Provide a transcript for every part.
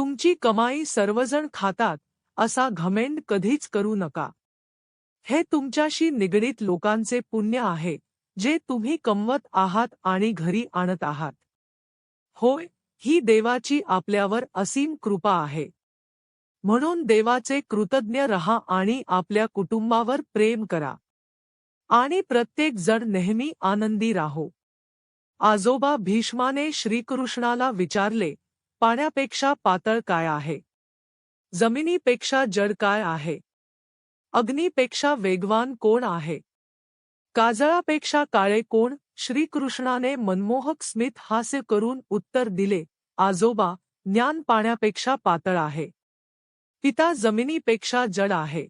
तुमची कमाई सर्वजण खातात असा घमेंड कधीच करू नका. हे तुमच्याशी निगडीत लोकांचे पुण्य आहे जे तुम्ही कमवत आहात आणि घरी आणत आहात. होय ही देवाची आपल्यावर असीम कृपा आहे. म्हणून देवाचे कृतज्ञ रहा आणि आपल्या कुटुंबावर प्रेम करा. आणि प्रत्येक जण नेहमी आनंदी राहो. आजोबा भीष्माने श्रीकृष्णाला विचारले पाण्यापेक्षा पातळ काय आहे? जमिनीपेक्षा जड काय आहे? अग्नीपेक्षा वेगवान कोण आहे? काजळापेक्षा काळे कोण? श्रीकृष्णाने मनमोहक स्मित हास्य करून उत्तर दिले, आजोबा, ज्ञान पाण्यापेक्षा पातळ आहे. पिता जमिनीपेक्षा जड आहे.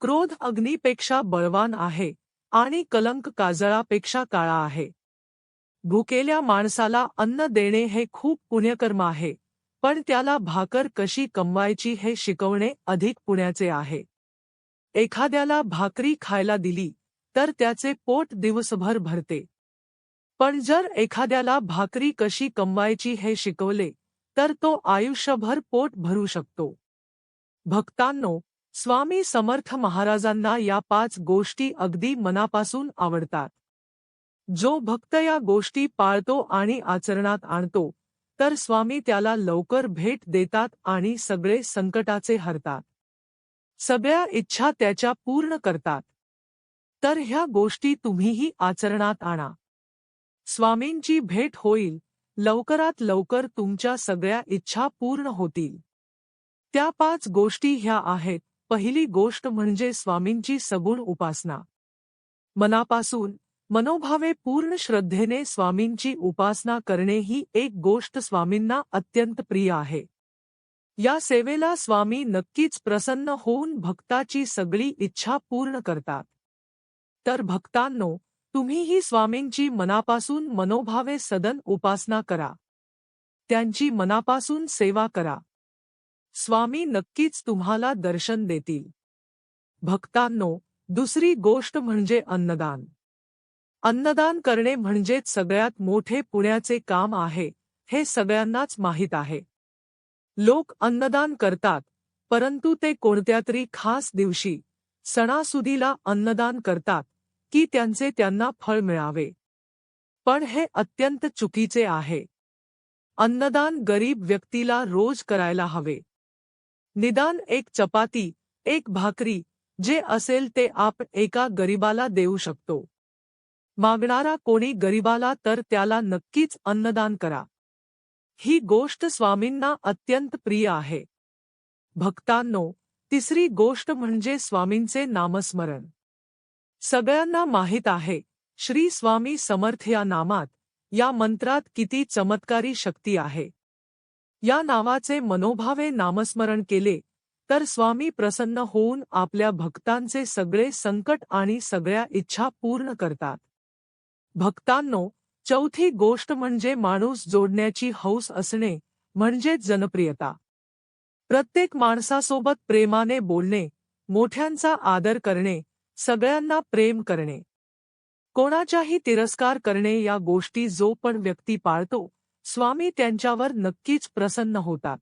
क्रोध अग्नीपेक्षा बळवान आहे आणि कलंक काजळापेक्षा काळा आहे. भुकेल्या माणसाला अन्न देणे हे खूप पुण्यकर्म आहे पण त्याला भाकर कशी कमवायची हे शिकवणे अधिक पुण्याचे आहे. एखाद्याला भाकरी खायला दिली तर त्याचे पोट दिवसभर भरते. पण जर एखाद्याला भाकरी कशी कमवायची हे शिकवले तर तो आयुष्यभर पोट भरू शकतो. भक्तांनो स्वामी समर्थ महाराजांना या पाच गोष्टी अगदी मनापासून आवडतात. जो भक्त या गोष्टी पाळतो आणि आचरणात आणतो तर स्वामी त्याला लवकर भेट देतात आणि सगळे संकटाचे हरतात. सगळ्या इच्छा त्याच्या पूर्ण करतात. तर ह्या गोष्टी तुम्हीही आचरणात आणा. स्वामींची भेट होईल लवकरात लवकर तुमच्या सगळ्या इच्छा पूर्ण होतील. त्या पाच गोष्टी ह्या आहेत. पहिली गोष्ट म्हणजे स्वामींची सगुण उपासना. मनापासून मनोभावे पूर्ण श्रद्धेने स्वामींची उपासना करणे ही एक गोष्ट स्वामींना अत्यंत प्रिय आहे. या सेवेला स्वामी नक्कीच प्रसन्न होऊन भक्ताची सगळी इच्छा पूर्ण करतात. तर भक्तांनो तुम्हीही स्वामींची मनापासून मनोभावे सदन उपासना करा. त्यांची मनापासून सेवा करा. स्वामी नक्कीच तुम्हाला दर्शन देतील. भक्तांनो दुसरी गोष्ट म्हणजे अन्नदान. अन्नदान करणे म्हणजेच सगळ्यात मोठे पुण्याचे काम आहे हे सगळ्यांनाच माहीत आहे. लोक अन्नदान करतात परंतु ते कोणत्या तरी खास दिवशी सणासुदीला अन्नदान करतात की त्यांचे त्यांना फळ मिळावे. पण हे अत्यंत चुकीचे आहे. अन्नदान गरीब व्यक्तीला रोज करायला हवे. निदान एक चपाती एक भाकरी जे असेल ते आप एका गरीबाला देऊ शकतो. मागणारा कोणी गरिबाला तर त्याला नक्कीच अन्नदान करा. ही गोष्ट स्वामींना अत्यंत प्रिय आहे. भक्तांनो तिसरी गोष्ट म्हणजे स्वामींचे नामस्मरण. सगळ्यांना माहीत आहे श्री स्वामी समर्थ या नामात या मंत्रात किती चमत्कारी शक्ती आहे. या नावाचे मनोभावे नामस्मरण केले तर स्वामी प्रसन्न होऊन आपल्या भक्तांचे सगळे संकट आणि सगळ्या इच्छा पूर्ण करतात. भक्तांनो चौथी गोष्ट म्हणजे माणूस जोडण्याची हौस असणे म्हणजेच जनप्रियता. प्रत्येक माणसासोबत प्रेमाने बोलणे मोठ्यांचा आदर करणे सगळ्यांना प्रेम करणे. कोणाच्याही तिरस्कार करणे या गोष्टी जो पण व्यक्ती पाळतो स्वामी त्यांच्यावर नक्कीच प्रसन्न होतात.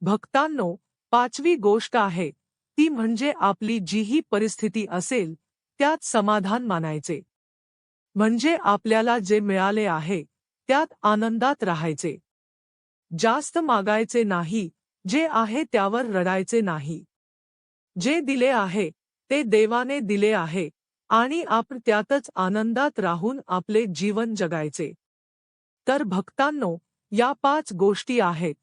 भक्तांनो पाचवी गोष्ट आहे ती म्हणजे आपली जीही परिस्थिती असेल त्यात समाधान मानायचे. म्हणजे आपल्याला जे मिळाले आहे त्यात आनंदात राहायचे. जास्त मागायचे नाही जे आहे त्यावर रडायचे नाही. जे दिले आहे ते देवाने दिले आहे आणि आपण त्यातच आनंदात राहून आपले जीवन जगायचे. तर भक्तांनो या पाच गोष्टी आहेत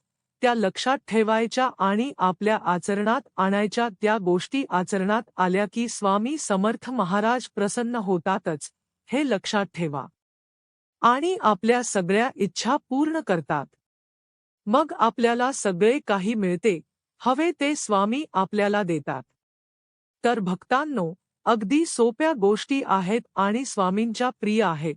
त्या लक्षात ठेवायच्या आणि आपल्या आचरणात आणायच्या. त्या गोष्टी आचरणात आल्या की स्वामी समर्थ महाराज प्रसन्न होतातच. हे लक्षात ठेवा. आणि आपल्या सगळ्या इच्छा पूर्ण करतात. मग आपल्याला सगळे काही मिळते हवे ते स्वामी आपल्याला देतात. तर भक्तांनो अगदी सोप्या गोष्टी आहेत आणि स्वामींच्या प्रिय आहेत.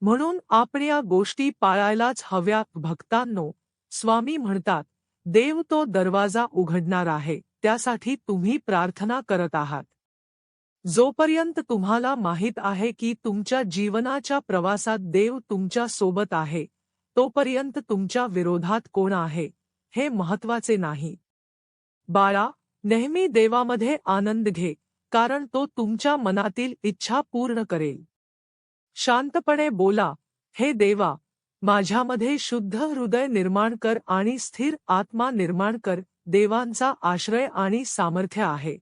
म्हणून आपण या गोष्टी पाळायलाच हव्या. भक्तांनो स्वामी म्हणतात देव तो दरवाजा उघडणार आहे त्यासाठी तुम्ही प्रार्थना करत आहात. जोपर्यंत तुम्हाला माहीत आहे की तुमच्या जीवनाच्या प्रवासात देव तुमच्यासोबत आहे तोपर्यंत तुमच्या विरोधात कोण आहे हे महत्त्वाचे नाही. बाळा नेहमी देवामध्ये आनंद घे कारण तो तुमच्या मनातील इच्छा पूर्ण करेल. शांतपणे बोला हे देवा माझ्यामध्ये शुद्ध हृदय निर्माण कर आणि स्थिर आत्मा निर्माण कर देवांचा आश्रय आणि सामर्थ्य आहे.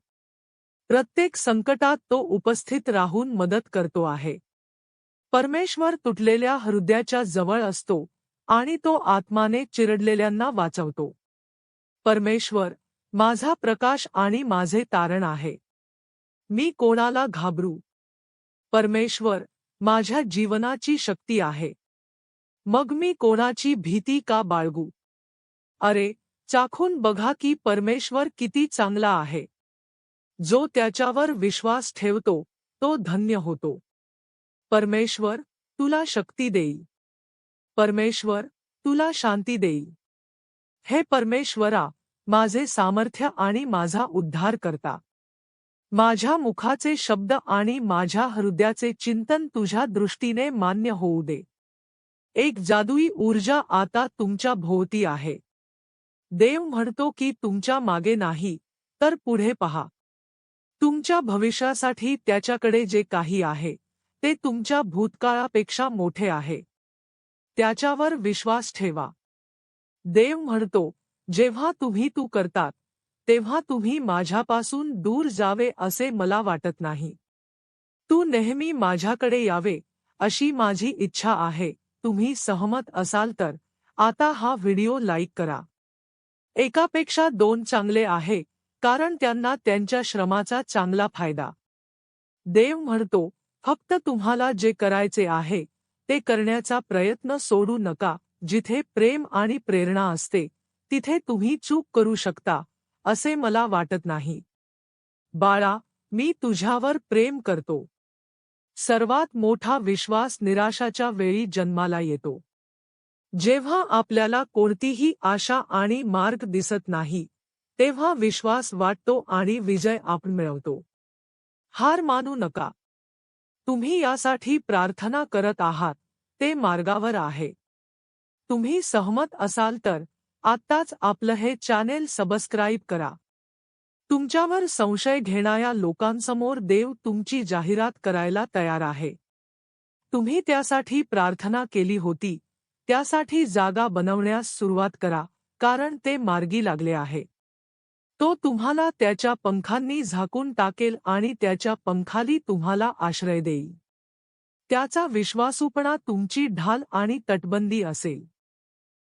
प्रत्येक संकटात तो उपस्थित राहून मदत करतो आहे. परमेश्वर तुटलेल्या हृदयाच्या जवळ असतो आणि तो आत्माने चिरडलेल्यांना वाचवतो. परमेश्वर माझा प्रकाश आणि माझे तारण आहे. मी कोणाला घाबरू? परमेश्वर माझ्या जीवनाची शक्ती आहे. मग मी कोणाची भीती का बाळगू? अरे चाखून बघा की परमेश्वर किती चांगला आहे. जो त्याच्यावर विश्वास ठेवतो तो धन्य होतो. परमेश्वर तुला शक्ती देई. परमेश्वर तुला शांती देई. हे परमेश्वरा माझे सामर्थ्य आणि माझा उद्धार करता माझ्या मुखाचे शब्द आणि माझ्या हृदयाचे चिंतन तुझ्या दृष्टीने मान्य होऊ दे. एक जादुई ऊर्जा आता तुमच्या भोवती आहे. देव म्हणतो की तुमच्या मागे नाही तर पुढे पहा. तुमच्या भविष्यासाठी त्याच्याकडे जे काही आहे ते तुमच्या भूतकाळापेक्षा मोठे आहे. त्याच्यावर विश्वास ठेवा. देव म्हणतो जेव्हा तुम्ही तू करतात तेव्हा तुम्ही माझ्यापासून दूर जावे असे मला वाटत नाही. तू नेहमी माझ्याकडे यावे अशी माझी इच्छा आहे तुम्ही सहमत असाल तर. आता हा व्हिडिओ लाईक करा. एकापेक्षा दोन चांगले आहे कारण त्यांना त्यांच्या श्रमाचा चांगला फायदा. देव म्हणतो फक्त तुम्हाला जे करायचे आहे ते करण्याचा प्रयत्न सोडू नका जिथे प्रेम आणि प्रेरणा असते तिथे तुम्ही चूक करू शकता असे मला वाटत नाही. बाळा मी तुझ्यावर प्रेम करतो. सर्वात मोठा विश्वास निराशाच्या वेळी जन्माला येतो. जेव्हा आपल्याला कोणतीही आशा आणि मार्ग दिसत नाही तेव्हा विश्वास वाटतो आणि विजय आपण मिळवतो. हार मानू नका. तुम्ही यासाठी प्रार्थना करत आहात ते मार्गावर आहे. तुम्ही सहमत असाल तर आत्ताच आपलं हे चॅनेल सबस्क्राईब करा. तुमच्यावर संशय घेणाऱ्या लोकांसमोर देव तुमची जाहिरात करायला तयार आहे. तुम्ही त्यासाठी प्रार्थना केली होती त्यासाठी जागा बनवण्यास सुरुवात करा कारण ते मार्गी लागले आहे. तो तुम्हाला त्याच्या पंखांनी झाकून टाकेल आणि त्याच्या पंखाली तुम्हाला आश्रय देईल. त्याचा विश्वासूपणा तुमची ढाल आणि तटबंदी असेल.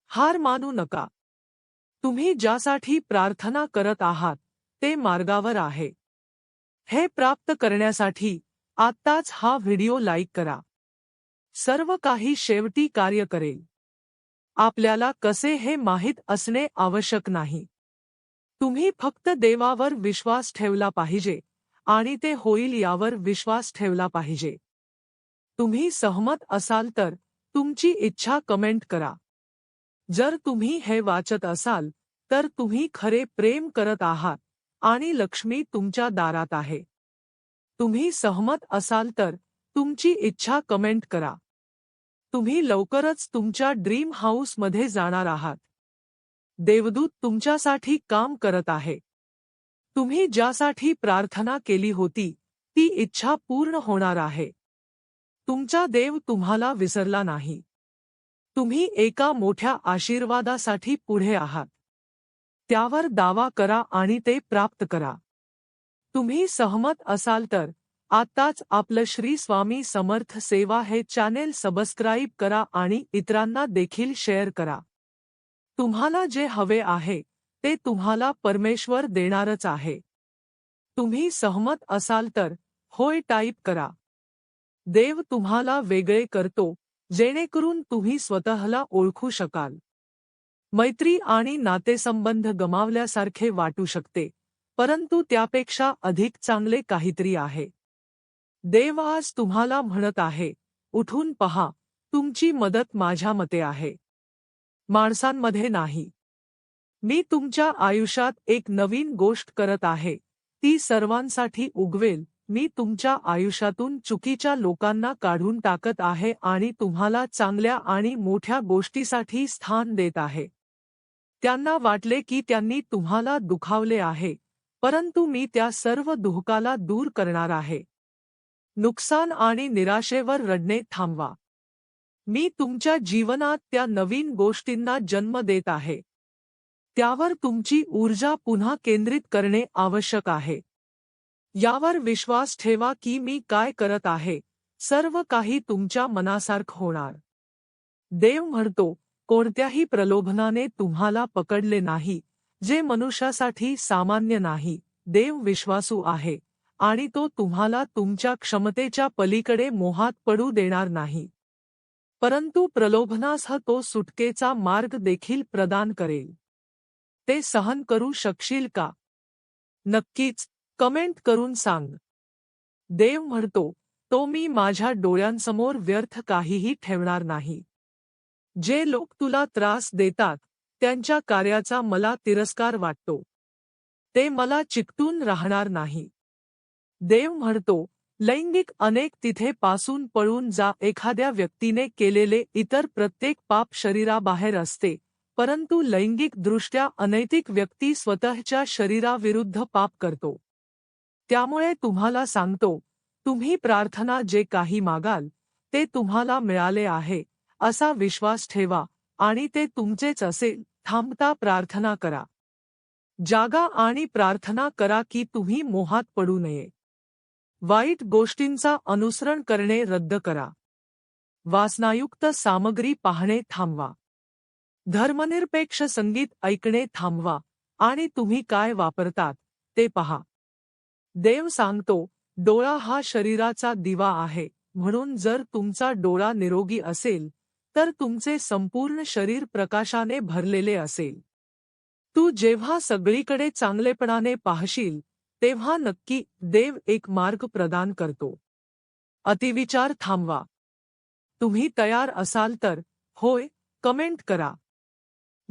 हार मानू नका. तुम्ही ज्यासाठी प्रार्थना करत आहात ते मार्गावर आहे. हे प्राप्त करण्यासाठी आत्ताच हा व्हिडिओ लाईक करा. सर्व काही शेवटी कार्य करेल. आपल्याला कसे हे माहीत असणे आवश्यक नाही. तुम्ही फक्त देवावर विश्वास ठेवला पाहिजे आणि ते होईल यावर विश्वास ठेवला पाहिजे. तुम्ही सहमत असाल तर तुमची इच्छा कमेंट करा. जर तुम्ही हे वाचत असाल तर तुम्ही खरे प्रेम करत आहात आणि लक्ष्मी तुमच्या दारात आहे. तुम्ही सहमत असाल तर तुमची इच्छा कमेंट करा. तुम्ही लवकरच तुमच्या ड्रीम हाऊसमध्ये जाणार आहात. देवदूत तुमच्यासाठी काम करत आहे. तुम्ही ज्यासाठी प्रार्थना केली होती ती इच्छा पूर्ण होणार आहे. तुमचा देव तुम्हाला विसरला नाही. तुम्ही एका मोठ्या आशीर्वादासाठी पुढे आहात. त्यावर दावा करा आणि ते प्राप्त करा. तुम्ही सहमत असाल तर आत्ताच आपलं श्री स्वामी समर्थ सेवा हे चॅनेल सबस्क्राईब करा आणि इतरांना देखील शेअर करा. तुम्हाला जे हवे आहे ते तुम्हाला परमेश्वर देणारच आहे. तुम्ही सहमत असाल तर होय टाईप करा. देव तुम्हाला वेगळे करतो जेणेकरून तुम्ही स्वतःला ओळखू शकाल. मैत्री आणि नातेसंबंध गमावल्यासारखे वाटू शकते परंतु त्यापेक्षा अधिक चांगले काहीतरी आहे. देव आज तुम्हाला म्हणत आहे उठून पहा तुमची मदत माझ्या मते आहे. माणसांमध्ये नाही. मी तुमच्या आयुष्यात एक नवीन गोष्ट करत आहे. ती सर्वांसाठी उगवेल. मी तुमच्या आयुष्यातून चुकीच्या लोकांना काढून टाकत आहे आणि तुम्हाला चांगल्या आणि मोठ्या गोष्टीसाठी स्थान देत आहे. त्यांना वाटले की त्यांनी तुम्हाला दुखावले आहे. परंतु मी त्या सर्व दुःखाला दूर करणार आहे. नुकसान आणि निराशेवर रडणे थांबवा. मी तुमच्या जीवनात त्या नवीन गोष्टींना जन्म देत आहे. त्यावर तुमची ऊर्जा पुन्हा केंद्रित करणे आवश्यक आहे. यावर विश्वास ठेवा की मी काय करत आहे. सर्व काही तुमच्या मनासारखं होणार. देव म्हणतो, कोणत्याही प्रलोभनाने तुम्हाला पकडले नाही. जे मनुष्यासाठी सामान्य नाही. देव विश्वासू आहे. आणि तो तुम्हाला तुमच्या क्षमतेच्या पलीकडे मोहात पडू देणार नाही. परंतु प्रलोभनास तो सुटकेचा मार्ग देखील प्रदान करेल. ते सहन करू शकशील का? नक्कीच कमेंट करून सांग. देव म्हणतो तो मी माझ्या डोळ्यांसमोर व्यर्थ काहीही ठेवणार नाही. जे लोक तुला त्रास देतात त्यांच्या कार्याचा मला तिरस्कार वाटतो. ते मला चिकटून राहणार नाही. देव म्हणतो लैंगिक अनेक तिथे पासून पळून जा. एखाद्या व्यक्तीने केलेले इतर प्रत्येक पाप शरीराबाहेर असते परंतु लैंगिकदृष्ट्या अनैतिक व्यक्ती स्वतःच्या शरीराविरुद्ध पाप करतो. त्यामुळे तुम्हाला सांगतो तुम्ही प्रार्थना जे काही मागाल ते तुम्हाला मिळाले आहे असा विश्वास ठेवा आणि ते तुमचेच असेल. थांबता प्रार्थना करा. जागा आणि प्रार्थना करा की तुम्ही मोहात पडू नये. वाईट गोष्टींचा अनुसरण करणे रद्द करा. वासनायुक्त सामग्री पाहणे थांबवा. धर्मनिरपेक्ष संगीत ऐकणे थांबवा आणि तुम्ही काय वापरतात ते पहा. देव सांगतो डोळा हा शरीराचा दिवा आहे म्हणून जर तुमचा डोळा निरोगी असेल तर तुमचे संपूर्ण शरीर प्रकाशाने भरलेले असेल. तू जेव्हा सगळीकडे चांगलेपणाने पाहशील तेव्हा नक्की देव एक मार्ग प्रदान करतो. अतिविचार थांबवा. तुम्ही तयार असाल तर होय कमेंट करा.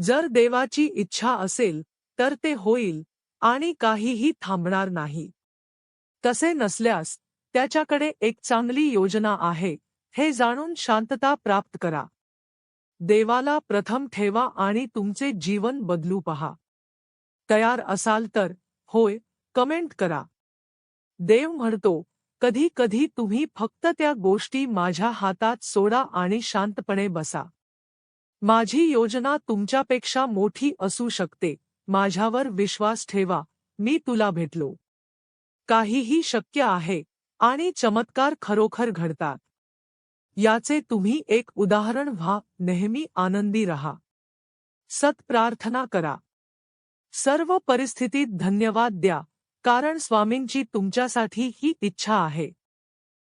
जर देवाची इच्छा असेल तर ते होईल आणि काहीही थांबणार नाही. तसे नसल्यास त्याच्याकडे एक चांगली योजना आहे हे जाणून शांतता प्राप्त करा. देवाला प्रथम ठेवा आणि तुमचे जीवन बदलू पहा. तयार असाल तर होय कमेंट करा. देव म्हणतो कधी कधी तुम्ही फक्त त्या गोष्टी माझ्या हातात सोडा आणि शांतपणे बसा. माझी योजना तुमच्यापेक्षा मोठी असू शकते. माझ्यावर विश्वास ठेवा. मी तुला भेटलो. काहीही शक्य आहे आणि चमत्कार खरोखर घडतात. याचे तुम्ही एक उदाहरण व्हा. नेहमी आनंदी रहा. सत प्रार्थना करा. सर्व परिस्थितीत धन्यवाद द्या. कारण स्वामींची तुमच्यासाठी ही इच्छा आहे.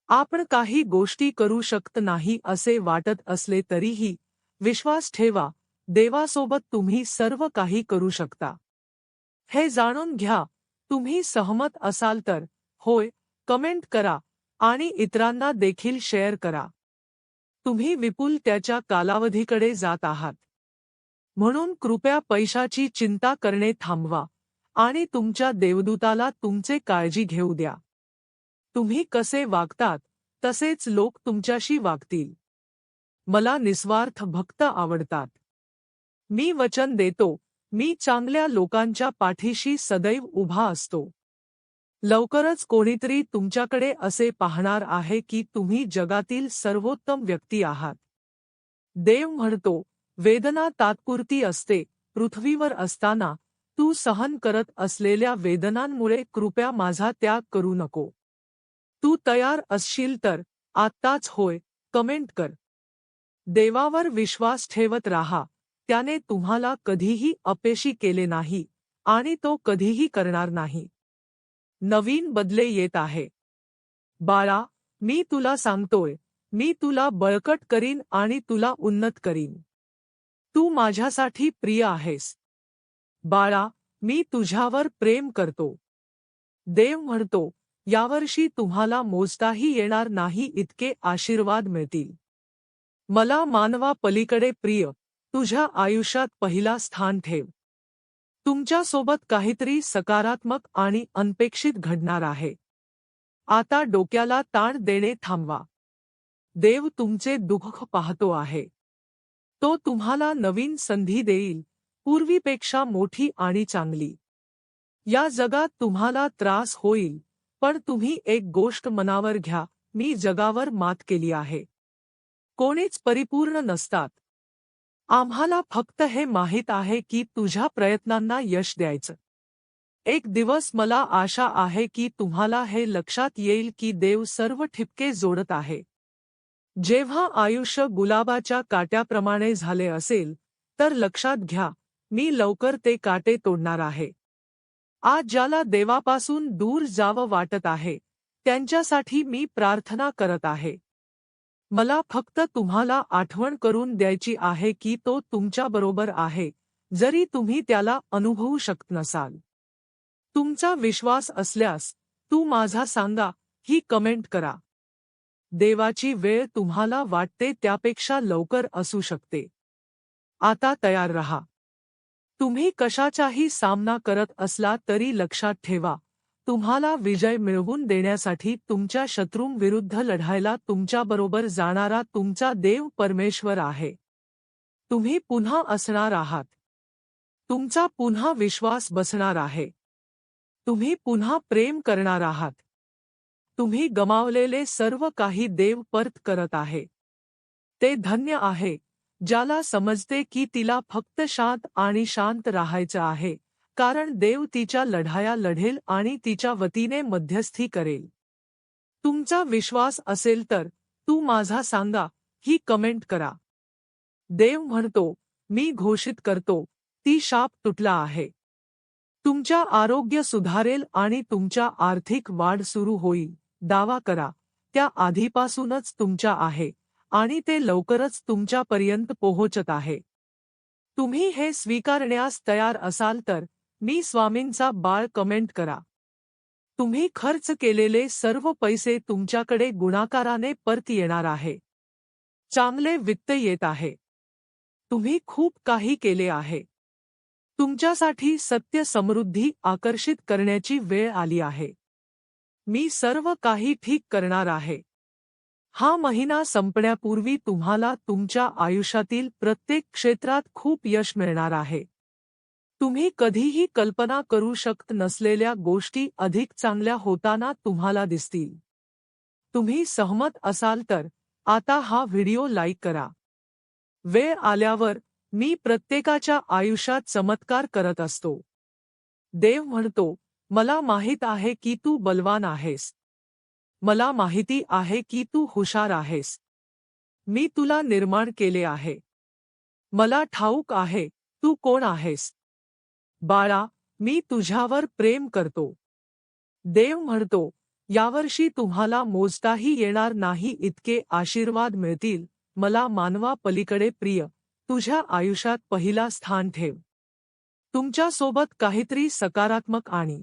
आपण काही गोष्टी करू शकत नाही असे वाटत असले तरीही विश्वास ठेवा देवासोबत तुम्ही सर्व काही करू शकता. हे जाणून घ्या तुम्ही सहमत असाल तर होय कमेंट करा आणि इतरांना देखील शेअर करा. तुम्ही विपुल त्याच्या कालावधीकडे जात आहात. म्हणून कृपया पैशाची चिंता करणे थांबवा. आणि तुमच्या देवदूताला तुमचे काळजी घेऊ द्या. तुम्ही कसे वागतात तसेच लोक तुमच्याशी वागतील. मला निस्वार्थ भक्त आवडतात. मी वचन देतो मी चांगल्या लोकांच्या पाठीशी सदैव उभा असतो. लवकरच कोणीतरी तुमच्याकडे असे पाहणार आहे की तुम्ही जगातील सर्वोत्तम व्यक्ती आहात. देव म्हणतो वेदना तात्पुरती असते पृथ्वीवर असताना तू सहन करत असलेल्या वेदनांमुळे कृपया माझा त्याग करू नको. तू तयार असशील तर आत्ताच होय, कमेंट कर. देवावर विश्वास ठेवत राहा, त्याने तुम्हाला कधीही अपेशी केले नाही आणि तो कधीही करणार नाही. नवीन बदले येत आहे. बाळा, मी तुला सांगतोय, मी तुला बळकट करीन आणि तुला उन्नत करीन. तू माझ्यासाठी प्रिय आहेस. बाळा मी तुझ्यावर प्रेम करतो. देव म्हणतो यावर्षी तुम्हाला मोजताही येणार नाही इतके आशीर्वाद मिळतील. मला मानवा पलीकडे प्रिय तुझ्या आयुष्यात पहिला स्थान ठेव. तुमच्यासोबत काहीतरी सकारात्मक आणि अनपेक्षित घडणार आहे. आता डोक्याला ताण देणे थांबवा. देव तुमचे दुःख पाहतो आहे. तो तुम्हाला नवीन संधी देईल. पूर्वीपेक्षा मोठी आणि चांगली. या जगात तुम्हाला त्रास होईल पण तुम्ही एक गोष्ट मनावर घ्या मी जगावर मात केली आहे. कोणीच परिपूर्ण नसतात. आम्हाला फक्त हे माहीत आहे की तुझ्या प्रयत्नांना यश द्यायचं. एक दिवस मला आशा आहे की तुम्हाला हे लक्षात येईल की देव सर्व ठिपके जोडत आहे. जेव्हा आयुष्य गुलाबाच्या काट्याप्रमाणे झाले असेल तर लक्षात घ्या मी लवकर ते काटे तोडणार आहे. आज ज्याला देवापासून दूर जावं वाटत आहे त्यांच्यासाठी मी प्रार्थना करत आहे. मला फक्त तुम्हाला आठवण करून द्यायची आहे की तो तुमच्याबरोबर आहे जरी तुम्ही त्याला अनुभवू शकत नसाल. तुमचा विश्वास असल्यास तू माझा सांगा ही कमेंट करा. देवाची वेळ तुम्हाला वाटते त्यापेक्षा लवकर असू शकते. आता तयार रहा. तुम्ही कशाचाही सामना करत असला तरी लक्षात ठेवा. तुम्हाला विजय मिळवून देण्यासाठी तुमच्या शत्रूंविरुद्ध लढायला तुमच्याबरोबर जाणारा तुमचा देव परमेश्वर आहे. तुम्ही पुन्हा असणार आहात. तुमचा पुन्हा विश्वास बसणार आहे. तुम्ही पुन्हा प्रेम करणार आहात. तुम्ही गमावलेले सर्व काही देव परत करत आहे. ते धन्य आहे. ज्याला समजते की तिला फक्त शांत आणि शांत राहायचं आहे कारण देव तिच्या लढाया लढेल आणि तिच्या वतीने मध्यस्थी करेल. तुमचा विश्वास असेल तर तू माझा सांगा ही कमेंट करा. देव म्हणतो मी घोषित करतो ती शाप तुटला आहे. तुमच्या आरोग्य सुधारेल आणि तुमच्या आर्थिक वाढ सुरू होईल दावा करा त्या आधीपासूनच तुमच्या आहे. आणि ते लवकरच तुमच्यापर्यंत पोहोचत आहे. तुम्ही हे स्वीकारण्यास तयार असाल तर, मी स्वामींचा बाळ कमेंट करा. तुम्ही खर्च केलेले सर्व पैसे तुमच्याकडे गुणाकाराने परत येणार आहे. चांगले वित्त येत आहे. तुम्ही खूप काही केले आहे. तुमच्यासाठी सत्य समृद्धी आकर्षित करण्याची वेळ आली आहे. मी सर्व काही ठीक करणार आहे. हा महिना संपण्यापूर्वी तुम्हाला तुमच्या आयुष्यातील प्रत्येक क्षेत्रात खूप यश मिळणार आहे. तुम्ही कधीही कल्पना करू शकत नसलेल्या गोष्टी अधिक चांगल्या होताना तुम्हाला दिसतील. तुम्ही सहमत असाल तर आता हा व्हिडिओ लाईक करा. वेळ आल्यावर मी प्रत्येकाच्या आयुष्यात चमत्कार करत असतो. देव म्हणतो मला माहीत आहे की तू बलवान आहेस. मला माहिती आहे की तू हुशार आहेस. मी तुला निर्माण केले आहे. मला ठाऊक आहे तू कोण आहेस? बाळा मी तुझ्यावर प्रेम करतो. देव म्हणतो यावर्षी तुम्हाला मोजताही येणार नाही इतके आशीर्वाद मिळतील मला मानवा पलीकडे प्रिय तुझ्या आयुष्यात पहिला स्थान ठेव. तुमच्यासोबत काहीतरी सकारात्मक आणि